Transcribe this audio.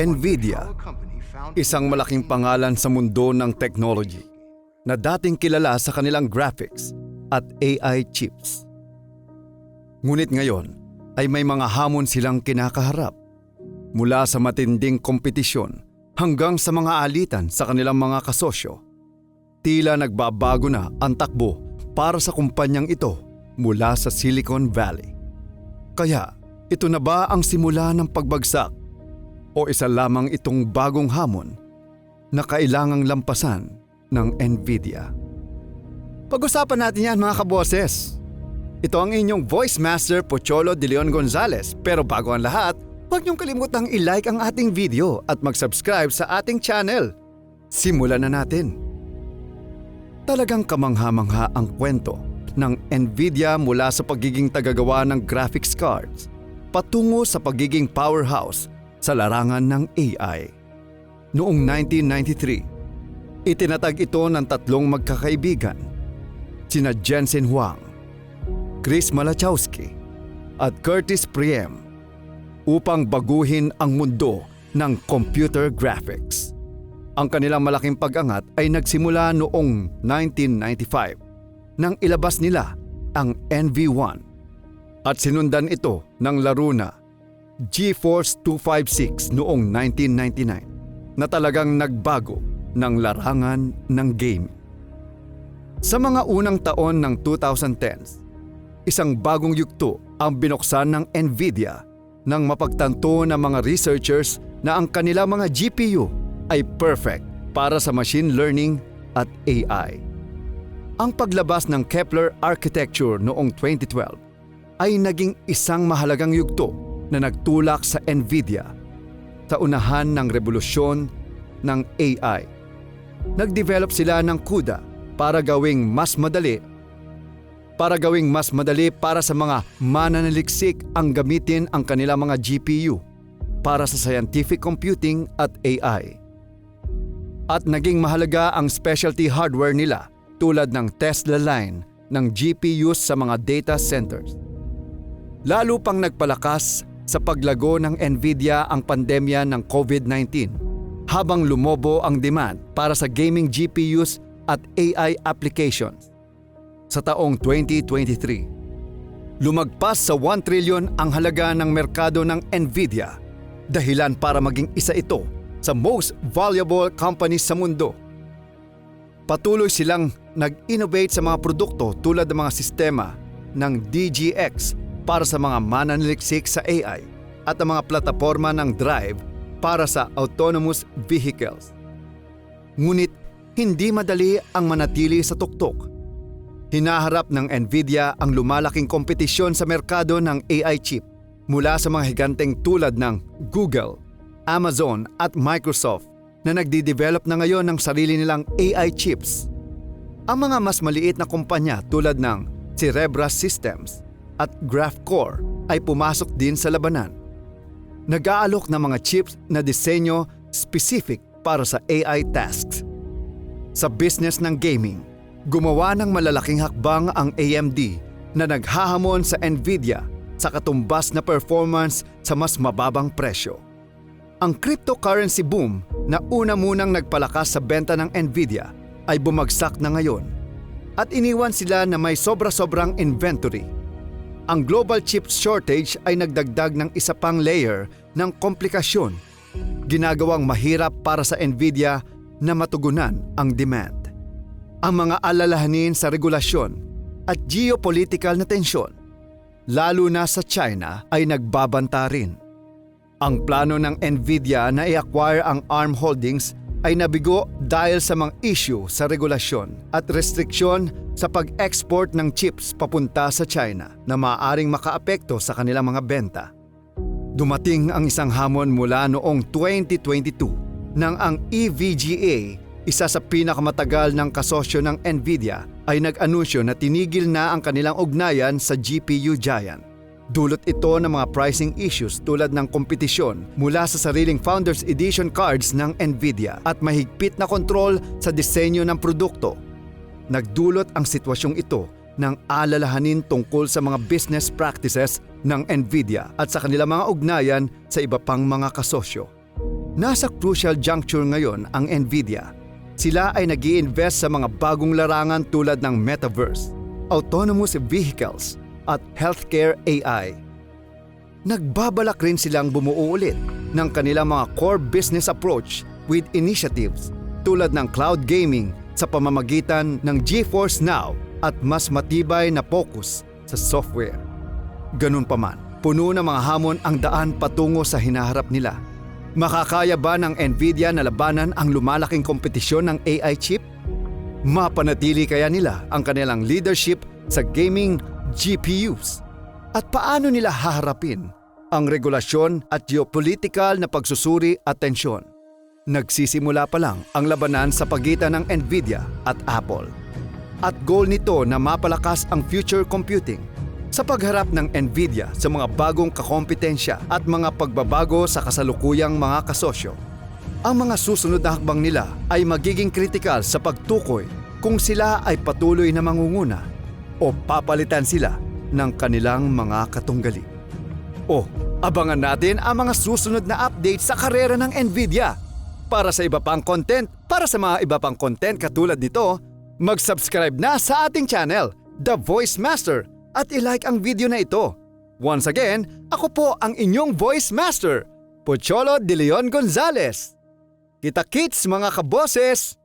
NVIDIA, isang malaking pangalan sa mundo ng technology na dating kilala sa kanilang graphics at AI chips. Ngunit ngayon ay may mga hamon silang kinakaharap mula sa matinding kompetisyon hanggang sa mga alitan sa kanilang mga kasosyo. Tila nagbabago na ang takbo para sa kumpanyang ito mula sa Silicon Valley. Kaya, ito na ba ang simula ng pagbagsak o isa lamang itong bagong hamon na kailangang lampasan ng NVIDIA? Pag-usapan natin yan mga kaboses. Ito ang inyong voice master Pocholo de Leon Gonzalez. Pero bago ang lahat, huwag niyong kalimutang i-like ang ating video at mag-subscribe sa ating channel. Simulan na natin. Talagang kamangha-mangha ang kwento ng NVIDIA mula sa pagiging tagagawa ng graphics cards patungo sa pagiging powerhouse sa larangan ng AI. Noong 1993, itinatag ito ng tatlong magkakaibigan, sina Jensen Huang, Chris Malachowski at Curtis Priem upang baguhin ang mundo ng computer graphics. Ang kanilang malaking pag-angat ay nagsimula noong 1995 nang ilabas nila ang NV1 at sinundan ito ng laro na GeForce 256 noong 1999 na talagang nagbago ng larangan ng game. Sa mga unang taon ng 2010s, isang bagong yugto ang binuksan ng Nvidia nang mapagtanto ng mga researchers na ang kanilang mga GPU ay perfect para sa machine learning at AI. Ang paglabas ng Kepler architecture noong 2012 ay naging isang mahalagang yugto na nagtulak sa Nvidia sa unahan ng revolusyon ng AI. Nag-develop sila ng CUDA para gawing mas madali para gawing mas madali para sa mga mananaliksik ang gamitin ang kanilang mga GPU para sa scientific computing at AI. At naging mahalaga ang specialty hardware nila tulad ng Tesla line ng GPUs sa mga data centers. Lalo pang nagpalakas sa paglago ng Nvidia ang pandemya ng COVID-19 habang lumobo ang demand para sa gaming GPUs at AI applications. Sa taong 2023, lumagpas sa 1 trillion ang halaga ng merkado ng Nvidia dahilan para maging isa ito sa most valuable companies sa mundo. Patuloy silang nag-innovate sa mga produkto tulad ng mga sistema ng DGX para sa mga mananaliksik sa AI at ang mga plataforma ng Drive para sa autonomous vehicles. Ngunit hindi madali ang manatili sa tuktok. Hinaharap ng Nvidia ang lumalaking kompetisyon sa merkado ng AI chip mula sa mga higanteng tulad ng Google, Amazon at Microsoft na nagdi-develop na ngayon ng sarili nilang AI chips. Ang mga mas maliit na kumpanya tulad ng Cerebras Systems at Graphcore ay pumasok din sa labanan. Nag-aalok ng mga chips na disenyo specific para sa AI tasks. Sa business ng gaming, gumawa ng malalaking hakbang ang AMD na naghahamon sa Nvidia sa katumbas na performance sa mas mababang presyo. Ang cryptocurrency boom na una munang nagpalakas sa benta ng Nvidia ay bumagsak na ngayon at iniwan sila na may sobra-sobrang inventory. Ang global chip shortage ay nagdagdag ng isa pang layer ng komplikasyon, ginagawang mahirap para sa Nvidia na matugunan ang demand ang mga alalahanin sa regulasyon at geopolitical na tensyon, lalo na sa China ay nagbabanta rin. Ang plano ng Nvidia na i-acquire ang ARM Holdings ay nabigo dahil sa mga issue sa regulasyon at restriksyon sa pag-export ng chips papunta sa China na maaaring makaapekto sa kanilang mga benta. Dumating ang isang hamon mula noong 2022 nang ang EVGA isa sa pinakamatagal ng kasosyo ng Nvidia ay nag-anunsyo na tinigil na ang kanilang ugnayan sa GPU giant. Dulot ito ng mga pricing issues tulad ng kompetisyon mula sa sariling Founders Edition cards ng Nvidia at mahigpit na kontrol sa disenyo ng produkto. Nagdulot ang sitwasyong ito ng alalahanin tungkol sa mga business practices ng Nvidia at sa kanilang mga ugnayan sa iba pang mga kasosyo. Nasa crucial juncture ngayon ang Nvidia. Sila ay nag invest sa mga bagong larangan tulad ng metaverse, autonomous vehicles, at healthcare AI. Nagbabalak rin silang bumuo ulit ng kanilang mga core business approach with initiatives tulad ng cloud gaming sa pamamagitan ng GeForce Now at mas matibay na focus sa software. Ganun pa man, puno ng mga hamon ang daan patungo sa hinaharap nila. Makakaya ba ng Nvidia na labanan ang lumalaking kompetisyon ng AI chip? Mapanatili kaya nila ang kanilang leadership sa gaming GPUs? At paano nila haharapin ang regulasyon at geopolitical na pagsusuri at tensyon? Nagsisimula pa lang ang labanan sa pagitan ng Nvidia at Apple. At goal nito na mapalakas ang future computing sa pagharap ng Nvidia sa mga bagong kakompetensya at mga pagbabago sa kasalukuyang mga kasosyo. Ang mga susunod na hakbang nila ay magiging kritikal sa pagtukoy kung sila ay patuloy na mangunguna o papalitan sila ng kanilang mga katunggali. O, abangan natin ang mga susunod na update sa karera ng Nvidia. Para sa iba pang content, para sa mga iba pang content katulad nito, mag-subscribe na sa ating channel, The Voice Master, at ilike ang video na ito. Once again, ako po ang inyong Voice Master, Pocholo De Leon Gonzalez. Kita kits mga kaboses!